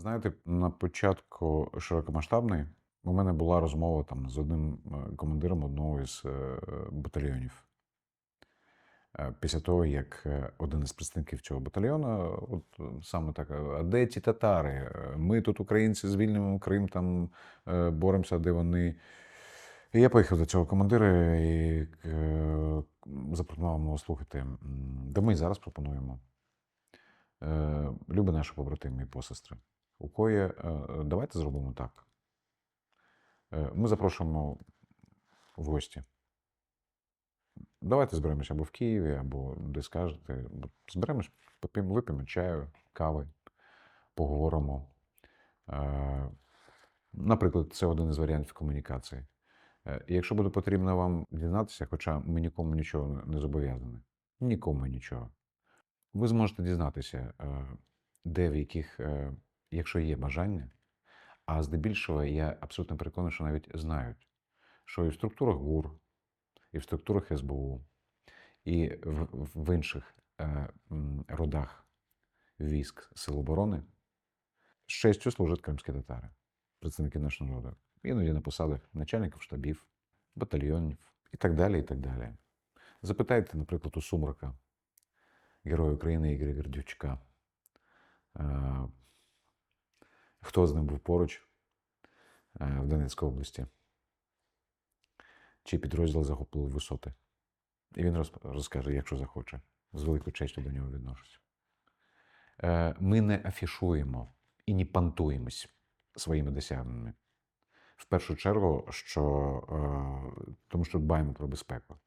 Знаєте, на початку широкомасштабної у мене була розмова там з одним е, командиром одного із е, батальйонів. Е, Після того, як один із представників цього батальйону, от саме так, а де ті татари? Ми тут, українці, звільнимо Крим, там боремося, де вони. І я поїхав до цього командира і запропонував йому, слухайте, м, да ми зараз пропонуємо. Любі наші побратими і посестри. У кої е, давайте зробимо так. Е, Ми запрошуємо в гості. Давайте зберемося або в Києві, або де скажете. Зберемось, вип'ємо чаю, кави, поговоримо. Е, Наприклад, це один із варіантів комунікації. Е, і Якщо буде потрібно вам дізнатися, хоча ми нікому нічого не зобов'язані, нікому нічого, ви зможете дізнатися, е, де в яких, е, якщо є бажання, а здебільшого я абсолютно переконаний, що навіть знають, що і в структурах ГУР, і в структурах СБУ, і в, в інших е, родах військ Сил оборони з честю служать кримські татари, представники нашого народу. Іноді на посадах начальників штабів, батальйонів і так далі. і так далі. Запитайте, наприклад, у Сумрака, Героя України Ігоря Гордючка, е, хто з ним був поруч е, в Донецькій області, чий підрозділ захопили висоти. І він розкаже, якщо захоче. З великою честю до нього відношуся. Е, Ми не афішуємо і не пантуємось своїми досягненнями. В першу чергу, що, е, тому що дбаємо про безпеку.